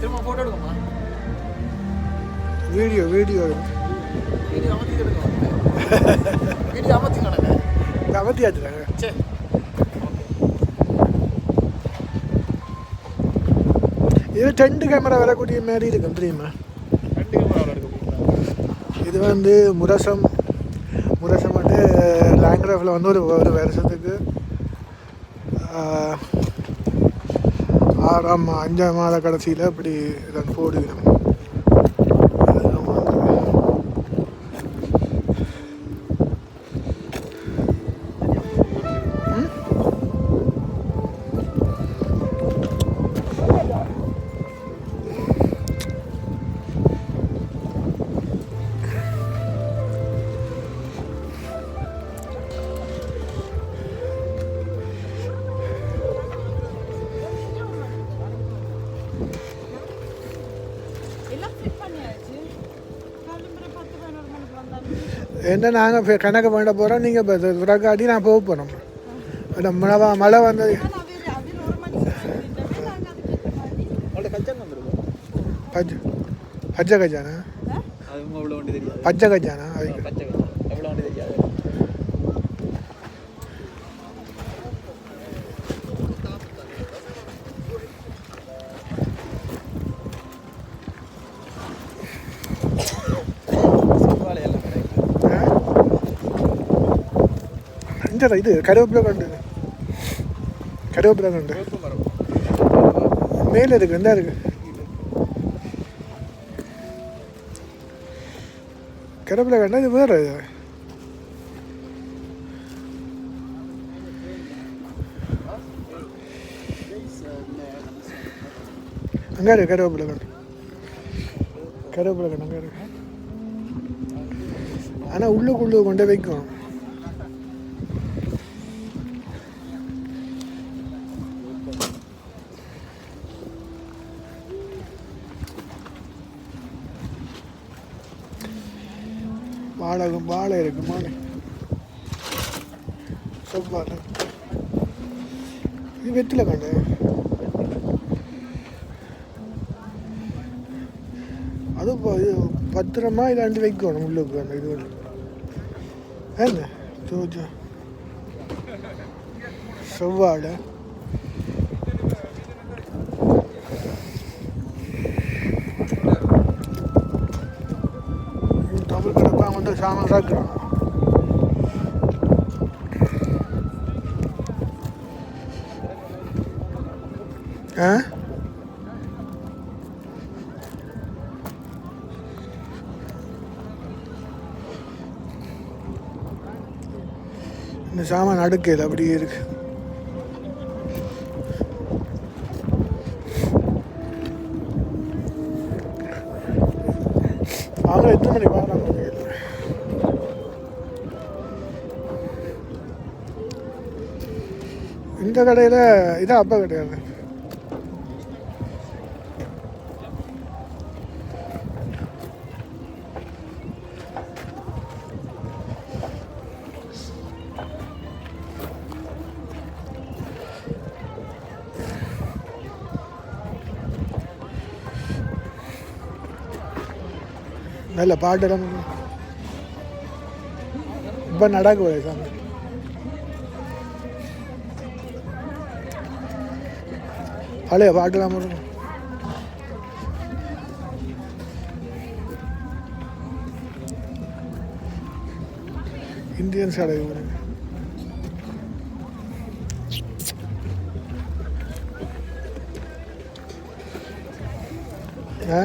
திரும்ப போட்டோ எடுக்கமா video video video அமர்த்தி எடுக்கணும்? வீடியோ அமர்த்தி கணக்கு அவத்தியாச்சுறாங்க சே இது ரெண்டு கேமரா வரக்கூடிய மாதிரி இருக்கும் தெரியுமா? இது வந்து முரசம். முரசம் வந்து லேங்க்ராஃபில் வந்து ஒரு ஒரு வருஷத்துக்கு ஆறாம் அஞ்சாம் மாத கடைசியில் இப்படி ரன் போடுகிறோம் என்ன நாங்கள் கணக்கு பண்ண போகிறோம் நீங்கள் விறகாட்டி நான் போக போகிறோம் அந்த மழை மழை வந்தது. பச்சை கஜானா பச்சை கஜானா அதுக்கு செவ்வாழை எல்லாம் கிடைக்கும் இந்த இது கருவேப்பிலை கண்டு கருவேப்பிலை கண்டு வேப்ப மரம் மேலே இருக்கு இந்த இருக்கு. கருவேப்பிலை கண்டு இது வேறு இது. அங்கே இருக்கு கருவேப்பிலை கண்டு. கருவேப்பிலை கண்டு அங்கே இருக்கு. ஆனால் உள்ளுக்குள்ளே கொண்டு வைக்கும். வாழகம் வாழை இருக்குமா மாலை. செவ்வாழை இது வெற்றில கண்டு? அது பத்திரமா இதாண்டி வைக்கணும் உள்ளுக்கு அந்த இது வந்து. என்ன? சோஜா செவ்வாழை. தமிழ் கிடப்பா வந்து சாமான் சாக்குறான். ஆ? இந்த சாமான் அடுக்கையில் அப்படியே இருக்கு. அவங்க எத்தனை மணி பார்க்குறாங்க இந்த கடையில் இதான் அப்பா கிடையாது நல்ல பாட்டெல்லாம் இப்போ நடக்க சாமி பழைய பாட்டுலாம் இருக்கும் இந்தியன் கடை ஒரு ஆ?